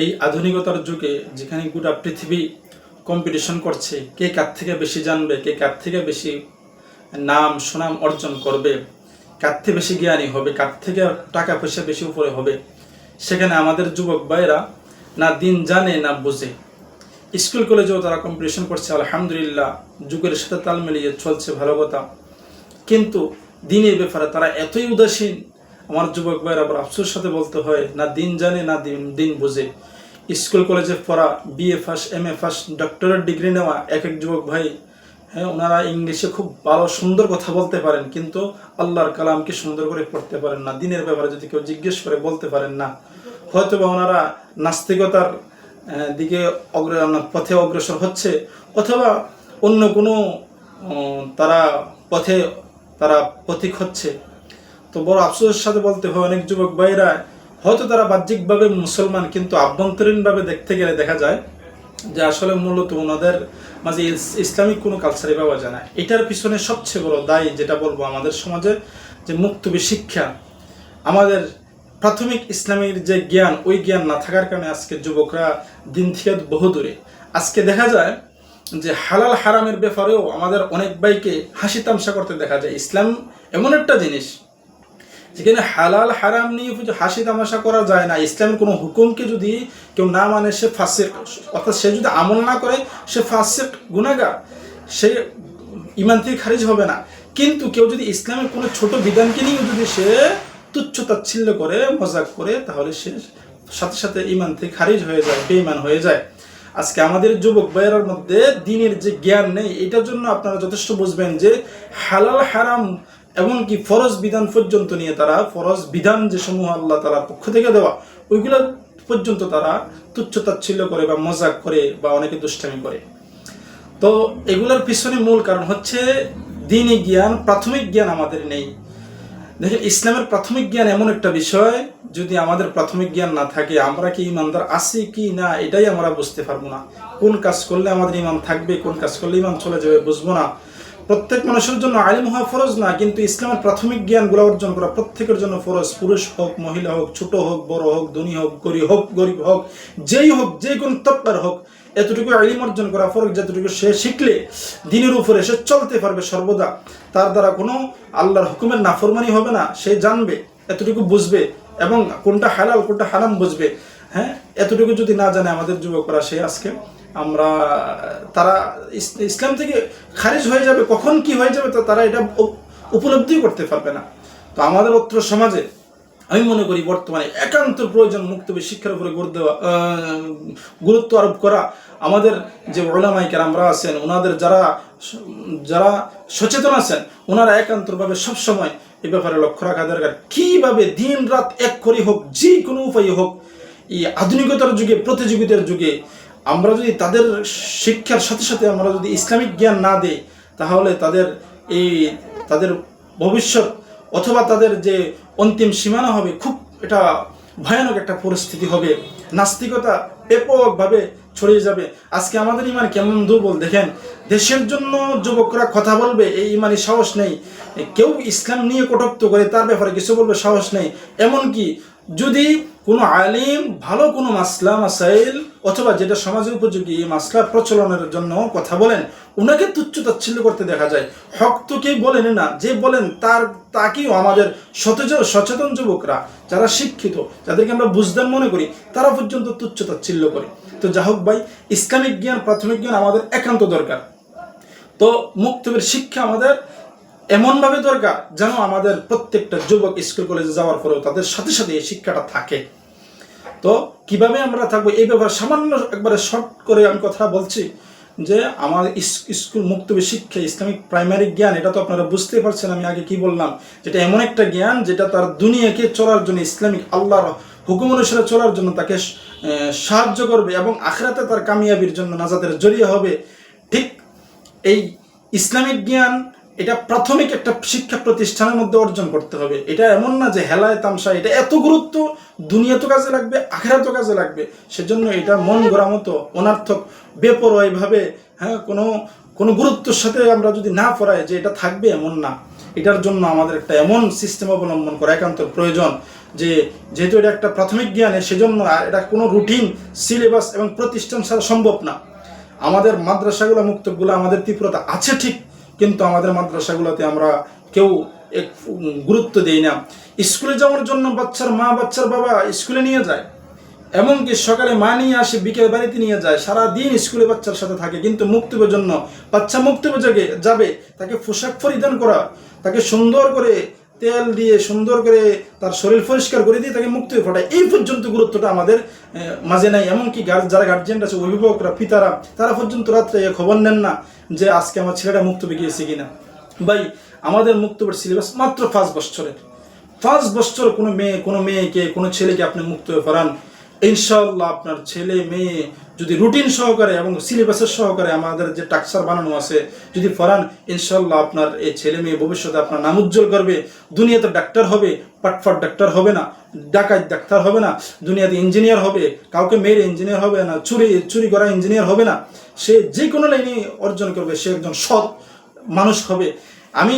এই আধুনিকতার যুগে যেখানে গোটা পৃথিবী কম্পিটিশন করছে, কে কার থেকে বেশি জানবে, কে কার থেকে বেশি নাম, সুনাম অর্জন করবে, কার থেকে বেশি জ্ঞানী হবে, কার থেকে টাকা পয়সা বেশি উপরে হবে, সেখানে আমাদের যুবক ভাইরা না দিন জানে, না বোঝে। স্কুল, কলেজেও তারা কম্পিটিশন করছে, আলহামদুলিল্লাহ, যুগের সাথে তাল মিলিয়ে চলছে ভালো কথা। কিন্তু দিনের ব্যাপারে তারা এতই উদাসীন আমার যুবক ভাইয়ের আবার আফসোর সাথে বলতে হয়, না দিন জানে, না দিন দিন বোঝে। স্কুল, কলেজে পড়া BA first M A first doctorate degree নেওয়া এক এক যুবক ভাই হ্যাঁ ওনারা ইংলিশে খুব ভালো, সুন্দর কথা বলতে পারেন, কিন্তু আল্লাহর কালামকে সুন্দর করে পড়তে পারেন না। দিনের ব্যাপারে যদি কেউ জিজ্ঞেস করে বলতে পারেন না। হয়তো বা ওনারা নাস্তিকতার দিকে অগ্র পথে অগ্রসর হচ্ছে, অথবা অন্য কোনো তারা পথে, তারা পথিক হচ্ছে। তো বড় আফসোসের সাথে বলতে হয়, অনেক যুবক ভাইরা হয়তো তারা বাহ্যিকভাবে মুসলমান, কিন্তু আভ্যন্তরীণভাবে দেখতে গেলে দেখা যায় যে আসলে মূলত ওনাদের মাঝে ইসলামিক কোনো কালচারই পাওয়া যায় না। এটার পিছনে সবচেয়ে বড় দায়ী যেটা বলব আমাদের সমাজে, যে মুক্তবি শিক্ষা। আমাদের প্রাথমিক ইসলামের যে জ্ঞান, ওই জ্ঞান না থাকার কারণে আজকে যুবকরা দিন থেকে বহু দূরে। আজকে দেখা যায় যে হালাল হারামের ব্যাপারেও আমাদের অনেক ভাইকে হাসি তামসা করতে দেখা যায়। ইসলাম এমন একটা জিনিস যেখানে হালাল, হারাম নিয়ে হাসি তামাশা করা যায় না। ইসলামের কোনো হুকুমকে যদি কেউ না মানে সে ফাঁসের অর্থাৎ সে যদি আমল না করে, সে ফাঁসের গুণাগার সে ইমান থেকে খারিজ হবে না। কিন্তু কেউ যদি ইসলামের কোনো ছোট বিধানকে নিয়ে যদি সে তুচ্ছ তাচ্ছিল্য করে, মজাক করে, তাহলে সে সাথে সাথে ইমান থেকে খারিজ হয়ে যায় বেইমান হয়ে যায়। আজকে আমাদের যুবক ভাইয়ের মধ্যে দিনের যে জ্ঞান নেই, এটার জন্য আপনারা যথেষ্ট বুঝবেন যে হালাল, হারাম এমনকি ফরজ বিধান পর্যন্ত নিয়ে তারা, ফরজ বিধান যে সমূহ আল্লাহ তালার পক্ষ থেকে দেওয়া, ওইগুলো পর্যন্ত তারা তুচ্ছ তাচ্ছিল্য করে বা মজাক করে বা অনেকে দুষ্টামি করে। তো এগুলোর পিছনে মূল কারণ হচ্ছে দিনই জ্ঞান, প্রাথমিক জ্ঞান আমাদের নেই। দেখেন, ইসলামের প্রাথমিক জ্ঞান এমন একটা বিষয়, যদি আমাদের প্রাথমিক জ্ঞান না থাকে, আমরা কি ইমানদার আছি কি না, এটাই আমরা বুঝতে পারব না। কোন কাজ করলে আমাদের ইমান থাকবে, কোন কাজ করলে ইমান চলে যাবে, বুঝব না। প্রত্যেক মানুষের জন্য আলিম হওয়া ফরজ না, কিন্তু ইসলামের প্রাথমিক জ্ঞানগুলো অর্জন করা প্রত্যেকের জন্য ফরজ। পুরুষ হোক, মহিলা হোক, ছোট হোক, বড় হোক, ধনী হোক, গরিব হোক গরিব হোক, যেই হোক, যে কোন তপ্পার হোক, এতটুকু আলিম অর্জন করা ফরজ, যতটুকু সে শিখলে দিনের উপরে সে চলতে পারবে সর্বদা। তার দ্বারা কোনো আল্লাহর হুকুমের নাফরমানি হবে না, সে জানবে, এতটুকু বুঝবে এবং কোনটা হালাল, কোনটা হারাম বুঝবে। হ্যাঁ এতটুকু যদি না জানে আমাদের যুবকরা, সে আজকে আমরা, তারা ইসলাম থেকে খারিজ হয়ে যাবে, কখন কি হয়ে যাবে, তো তারা এটা উপলব্ধি করতে পারবে না। তো আমাদের অত্র সমাজে আমি মনে করি বর্তমানে একান্ত প্রয়োজন মুক্তবি শিক্ষার উপরে গুরুত্ব গুরুত্ব আরোপ করা। আমাদের যে ওলামাইকার আমরা আছেন, ওনাদের যারা যারা সচেতন আছেন, ওনারা একান্তভাবে সবসময় এ ব্যাপারে লক্ষ্য রাখা দরকার। কীভাবে দিন রাত এক করে হোক, যে কোনো উপায়ে হোক, এই আধুনিকতার যুগে, প্রতিযোগিতার যুগে আমরা যদি তাদের শিক্ষার সাথে সাথে আমরা যদি ইসলামিক জ্ঞান না দেই, তাহলে তাদের এই তাদের ভবিষ্যৎ অথবা তাদের যে অন্তিম সীমানা হবে, খুব এটা ভয়ানক একটা পরিস্থিতি হবে। নাস্তিকতা ব্যাপকভাবে ছড়িয়ে যাবে। আজকে আমাদের ইমান কেমন দুর্বল? দেখেন, দেশের জন্য যুবকরা কথা বলবে, এই ইমানি সাহস নেই। কেউ ইসলাম নিয়ে কটুক্ত করে তার ব্যাপারে কিছু বলবে, সাহস নেই। এমনকি যদি কোনো আলিম, ভালো কোনো মাসলা, মাসাইল, অথবা যেটা সমাজে উপযোগী মাসলা প্রচলনের জন্য কথা বলেন। ওনাকে তুচ্ছ তাচ্ছিল্য করতে দেখা যায়। হক তো কেউ বলেন না। যে বলেন, তার তাকেও আমাদের সতেজ সচেতন যুবকরা, যারা শিক্ষিত, যাদেরকে আমরা বুঝদান মনে করি, তারা পর্যন্ত তুচ্ছ তাচ্ছিল্য করে। তো যা হোক ভাই, ইসলামিক জ্ঞান, প্রাথমিক জ্ঞান আমাদের একান্ত দরকার। তো মুক্তবের শিক্ষা আমাদের এমনভাবে দরকার যেন আমাদের প্রত্যেকটা যুবক স্কুল কলেজে যাওয়ার পরেও তাদের সাথে সাথে এই শিক্ষাটা থাকে। তো কীভাবে আমরা থাকব? এই ব্যাপারে সামান্য একবারে শর্ট করে আমি কথা বলছি যে, আমার স্কুল মুক্তবী শিক্ষা, ইসলামিক প্রাইমারি জ্ঞান, এটা তো আপনারা বুঝতে পারছেন আমি আগে কি বললাম। যেটা এমন একটা জ্ঞান যেটা তার দুনিয়াকে চলার জন্য, ইসলামিক আল্লাহর হুকুম অনুসারে চলার জন্য তাকে সাহায্য করবে এবং আখরাতে তার কামিয়াবির জন্য নাজাদের জড়িয়ে হবে। ঠিক এই ইসলামিক জ্ঞান এটা প্রাথমিক একটা শিক্ষা প্রতিষ্ঠানের মধ্যে অর্জন করতে হবে। এটা এমন না যে হেলায় তামসা, এটা এত গুরুত্ব, দুনিয়া তো কাজে লাগবে আখেরা তো কাজে লাগবে। সেজন্য এটা মন গড়া মতো, অনার্থক, বেপরোয়াইভাবে হ্যাঁ কোনো কোনো গুরুত্বের সাথে আমরা যদি না পড়াই যে এটা থাকবে এমন না। এটার জন্য আমাদের একটা এমন সিস্টেম অবলম্বন করা একান্ত প্রয়োজন যে যেহেতু এটা একটা প্রাথমিক জ্ঞানে, সেজন্য এটা কোনো রুটিন সিলেবাস এবং প্রতিষ্ঠান ছাড়া সম্ভব না। আমাদের মাদ্রাসাগুলো, মুক্তগুলো আমাদের তীব্রতা আছে ঠিক কিন্তু আমাদের মাদ্রাসাগুলোতে আমরা কেউ গুরুত্ব দেই না। স্কুলে যাওয়ার জন্য বাচ্চার মা, বাচ্চার বাবা স্কুলে নিয়ে যায়। এমনকি সকালে মা নিয়ে আসে, বিকেল বাড়িতে নিয়ে যায়। সারা দিন স্কুলে বাচ্চার সাথে থাকে। কিন্তু মুক্তিবের জন্য বাচ্চা মুক্তিবে যাবে, তাকে পোশাক পরিধান করা, তাকে সুন্দর করে তেল দিয়ে সুন্দর করে তার শরীর পরিষ্কার করে দিয়ে তাকে মুক্তি ফাটায় এই পর্যন্ত গুরুত্বটা আমাদের মাঝে নাই। এমনকি যারা গার্জিয়ান আছে, অভিভাবকরা, পিতারা, তারা পর্যন্ত রাত্রে খবর নেন না যে আজকে আমার ছেলেটা মুক্তবে গিয়েছে কিনা। ভাই, আমাদের মুক্তবের সিলেবাস মাত্র পাঁচ বছরের। পাঁচ বছর কোনো মেয়ে, কোনো মেয়েকে, কোনো ছেলেকে আপনি মুক্ত হয়ে ফেরান ইনশাল্লাহ আপনার ছেলে, মেয়ে যদি রুটিন সহকারে এবং সিলেবাসের সহকারে আমাদের যে টাকসার বানানো আছে, যদি ফরান ইনশাল্লাহ আপনার এই ছেলে, মেয়ে ভবিষ্যতে আপনার নাম উজ্জ্বল করবে। দুনিয়াতে ডাক্তার হবে পাটফাট ডাক্তার হবে না, ডাকাত ডাক্তার হবে না, দুনিয়াতে ইঞ্জিনিয়ার হবে, কাউকে মেয়ের ইঞ্জিনিয়ার হবে না, চুরি চুরি করা ইঞ্জিনিয়ার হবে না। সে যে কোনো লাইনে অর্জন করবে, সে একজন সৎ মানুষ হবে। আমি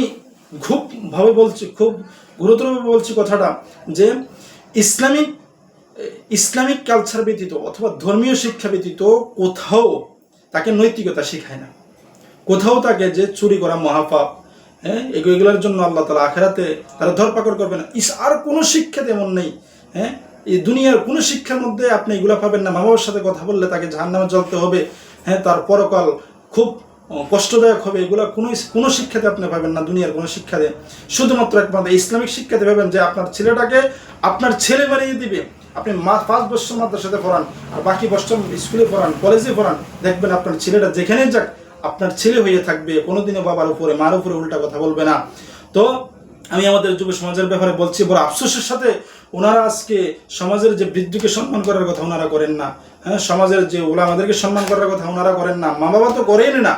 খুব ভাবে বলছি, খুব গুরুতরভাবে বলছি কথাটা যে ইসলামিক ইসলামিক কালচার ব্যতীত অথবা ধর্মীয় শিক্ষা ব্যতীত কোথাও তাকে নৈতিকতা শেখায় না। কোথাও তাকে যে চুরি করা মহাপাপ হ্যাঁ এগু- এগুলোর জন্য আল্লাহ তালা আখেরাতে তারা ধরপাকড় করবে না। ইস, আর কোনো শিক্ষা তেমন নেই হ্যাঁ। এই দুনিয়ার কোনো শিক্ষার মধ্যে আপনি এগুলো পাবেন না। মা বাবার সাথে কথা বললে তাকে জাহান্নামে জ্বলতে হবে হ্যাঁ তার পরকাল খুব কষ্টদায়ক হবে। এগুলো কোনো কোনো শিক্ষাতে আপনি পাবেন না, দুনিয়ার কোনো শিক্ষাতে। শুধুমাত্র একমাত্র ইসলামিক শিক্ষাতে পাবেন যে আপনার ছেলেটাকে আপনার ছেলে বানিয়ে দিবে। আপনি মা পাঁচ বছর মাদ্রাসাতে পড়ান, আর বাকি বছর স্কুলে পড়ান, কলেজে পড়ান, দেখবেন আপনার ছেলেটা যেখানে যাক, আপনার ছেলে হয়ে থাকবে, কোনোদিনও বাবার উপরে, মার উপরে উল্টা কথা বলবে না। তো আমি আমাদের যুব সমাজের ব্যাপারে বলছি, বড় আফসোসের সাথে ওনারা আজকে সমাজের যে বৃদ্ধকে সম্মান করার কথা ওনারা করেন না হ্যাঁ সমাজের যে ওলা আমাদেরকে সম্মান করার কথা ওনারা করেন না মা বাবা তো করেন না।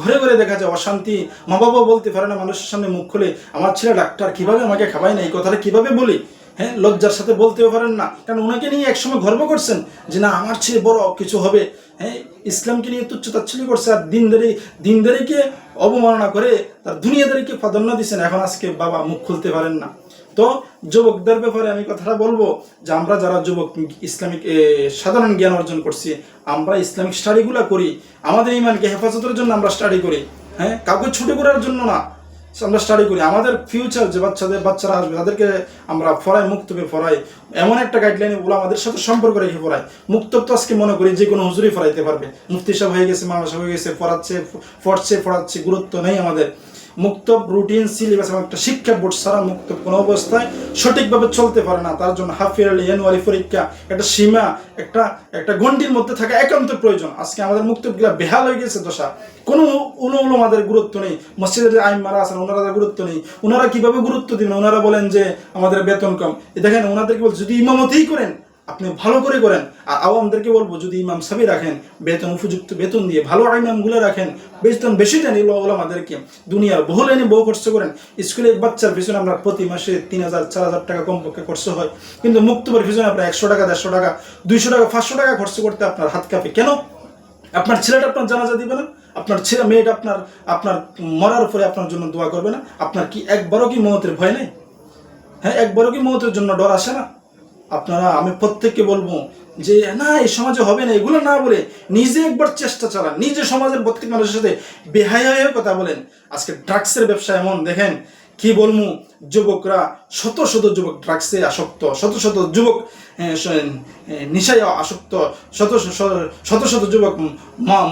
ঘরে ঘরে দেখা যায় অশান্তি মা বাবা বলতে পারে না, মানুষের সামনে মুখ খুলে, আমার ছেলে ডাক্তার, কীভাবে আমাকে খাবায় না, এই কথাটা কীভাবে বলি? হ্যাঁ লজ্জার সাথে বলতেও পারেন না। কারণ ওনাকে নিয়ে একসময় গর্ব করছেন যে, না, আমার চেয়ে বড় কিছু হবে। হ্যাঁ ইসলামকে নিয়ে তুচ্ছ তাচ্ছিল্য করছে আর দিনদারি দিনদারিকে অবমাননা করে তার দুনিয়াদারিকে প্রাধান্য দিচ্ছেন। এখন আজকে বাবা মুখ খুলতে পারেন না। তো, যুবকদের ব্যাপারে আমি কথাটা বলব যে, আমরা যারা যুবক, ইসলামিক সাধারণ জ্ঞান অর্জন করছি, আমরা ইসলামিক স্টাডিগুলো করি। আমাদের ইমানকে হেফাজতের জন্য আমরা স্টাডি করি। হ্যাঁ কাউকে ছুটে করার জন্য না। আমরা স্টাডি করি। আমাদের ফিউচার যে বাচ্চাদের বাচ্চারা আসবে, তাদেরকে আমরা ফরাই মুক্তবে ফরাই এমন একটা গাইডলাইন ওগুলো আমাদের সাথে সম্পর্ক রেখে ফরাই মুক্তব তো আজকে মনে করি যে কোনো হুজুরি ফরাইতে পারবে। মুক্তি সব হয়ে গেছে, মামা সাহেব হয়ে গেছে, পড়াচ্ছে, পড়ছে, পড়াচ্ছে, গুরুত্ব নেই আমাদের। মুক্তব রুটিন সিলেবাস এবং একটা শিক্ষা বোর্ড ছাড়া মুক্তব কোনো অবস্থায় সঠিকভাবে চলতে পারে না। তার জন্য হাফ ইয়ারলি অ্যানুয়ালি পরীক্ষা, একটা সীমা, একটা একটা গণ্ডির মধ্যে থাকা একান্ত প্রয়োজন। আজকে আমাদের মুক্তবগুলা বেহাল হয়ে গেছে দশা। কোনো উলো আমাদের গুরুত্ব নেই। মসজিদের আইন মারা আছেন, ওনারা গুরুত্ব নেই। ওনারা কীভাবে গুরুত্ব দিবেন? ওনারা বলেন যে আমাদের বেতন কম। দেখেন, ওনাদেরকে বলছে, যদি ইমামতেই করেন আপনি ভালো করে করেন। আর আওয়ামদেরকে বলব, যদি ইমাম সাবি রাখেন, বেতন উপযুক্ত বেতন দিয়ে ভালো ইমামগুলো রাখেন, বেতন বেশি দেন এগুলো আমাদেরকে। দুনিয়ার বহু লাইনে বহু খরচ করেন। স্কুলে বাচ্চার পিছনে আপনার প্রতি মাসে তিন হাজার, চার হাজার টাকা কমপক্ষে খরচ হয়। কিন্তু মুক্তবের পিছনে আপনার একশো টাকা, দেড়শো টাকা, দুইশো টাকা, পাঁচশো টাকা খরচ করতে আপনার হাত কাঁপে। কেন? আপনার ছেলেটা আপনার জানাজা দিবে না? আপনার ছেলে, মেয়েটা আপনার আপনার মরার উপরে আপনার জন্য দোয়া করবে না? আপনার কি একবারও কি মহতের ভয় নেই? হ্যাঁ একবারও কি মহতের জন্য ডর আসে না? আপনারা, আমি প্রত্যেককে বলব যে, না, এই সমাজে হবে না। এগুলো না বলে নিজে একবার চেষ্টা চালান। নিজে সমাজের প্রত্যেক মানুষের সাথে বেহায় হয়ে কথা বলেন। আজকে ড্রাগসের ব্যবসা এমন, দেখেন কি বলব, যুবকরা শত শত যুবক ড্রাগসে আসক্ত, শত শত যুবক নেশায় আসক্ত, শত শত শত যুবক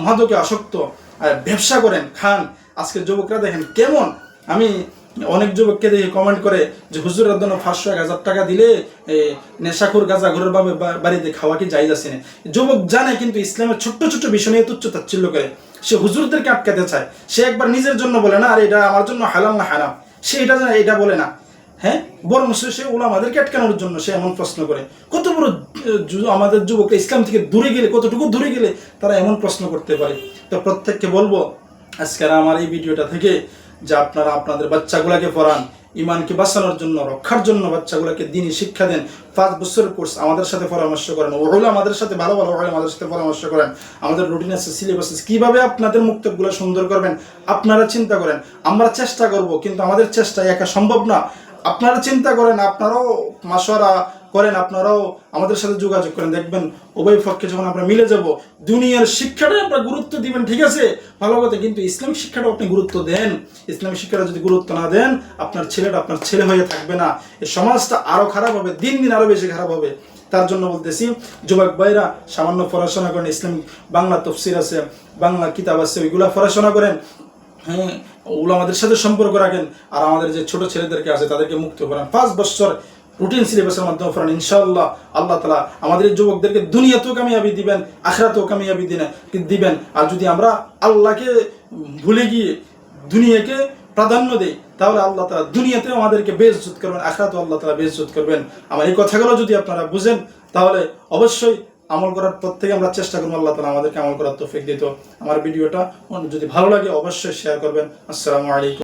মাদকে আসক্ত। আর ব্যবসা করেন, খান। আজকে যুবকরা দেখেন কেমন, আমি অনেক যুবককে দেখে কমেন্ট করে যে, হুজুরের জন্য পাঁচশো, এক হাজার টাকা দিলে নেশাখোর গাজা ঘরের বাবে বাড়িতে খাওয়া কি যাই যাচ্ছে না? যুবক জানে, কিন্তু ইসলামের ছোট্ট ছোট্ট বিষয় নিয়ে তুচ্ছ তাচ্ছিল্য করে। সে হুজুরদেরকে আটকাতে চায়। সে একবার নিজের জন্য বলে, না, আর, এটা আমার জন্য হালাল না হারাম। সে এটা জানে, এটা বলে না। হ্যাঁ? বরং সে সে ওলামাদেরকে আটকানোর জন্য সে এমন প্রশ্ন করে। কত বড় আমাদের যুবকরা ইসলাম থেকে দূরে গেলে, কতটুকু দূরে গেলে তারা এমন প্রশ্ন করতে পারে? তো প্রত্যেককে বলব, আজকের আমার এই ভিডিওটা থেকে যে আপনারা আপনাদের বাচ্চাগুলাকে পড়ান, ইমানকে বাঁচানোর জন্য, রক্ষার জন্য বাচ্চাগুলোকে দিনই শিক্ষা দেন। পাঁচ বছরের কোর্স আমাদের সাথে পরামর্শ করেন। ওগুলো আমাদের সাথে, ভালো ভালো ওগুলো আমাদের সাথে পরামর্শ করেন। আমাদের রুটিন আছে সিলেবাস আছে। কীভাবে আপনাদের মুক্তবগুলো সুন্দর করবেন, আপনারা চিন্তা করেন। আমরা চেষ্টা করব, কিন্তু আমাদের চেষ্টা একা সম্ভব না। আপনারা চিন্তা করেন, আপনারাও মাসোয়ারা করেন, আপনারাও আমাদের সাথে যোগাযোগ করেন। দেখবেন উভয় পক্ষে যখন আমরা মিলে যাব, দুনিয়ার শিক্ষাটাই আপনারা গুরুত্ব দিবেন, ঠিক আছে? ভালো কথা, কিন্তু ইসলামিক শিক্ষাটাও আপনি গুরুত্ব দেন। ইসলামিক শিক্ষাটা যদি গুরুত্ব না দেন, আপনার ছেলেটা আপনার ছেলে হয়ে থাকবে না। এই সমাজটা আরও খারাপ হবে, দিন দিন আরও বেশি খারাপ হবে। তার জন্য বলতেছি, যুবক ভাইরা, সামান্য পড়াশোনা করেন, ইসলামিক বাংলা তফসির আছে, বাংলা কিতাব আছে, ওইগুলা পড়াশোনা করেন। হ্যাঁ ওগুলো আমাদের সাথে সম্পর্ক রাখেন। আর আমাদের যে ছোট ছেলেদেরকে আছে, তাদেরকে মুক্ত করেন। পাঁচ বছর রুটিন সিলেবাসের মাধ্যমে পড়ান। ইনশাআল্লাহ আল্লাহ তালা আমাদের যুবকদেরকে দুনিয়াতেও কামিয়াবি দিবেন, আখরাতেও কামিয়াবি দিনে দিবেন। আর যদি আমরা আল্লাহকে ভুলে গিয়ে দুনিয়াকে প্রাধান্য দেই, তাহলে আল্লাহ তালা দুনিয়াতেও আমাদেরকে বেজজুত করবেন, আখরাতেও আল্লাহ তালা বেজজুত করবেন। আমার এই কথাগুলো যদি আপনারা বুঝেন, তাহলে অবশ্যই আমল করার প্রত্যেকে আমরা চেষ্টা করব, আল্লাহ তালা আমাদেরকে আমল করার তৌফিক দিত। আমার ভিডিওটা যদি ভালো লাগে, অবশ্যই শেয়ার করবেন। আসসালামু আলাইকুম।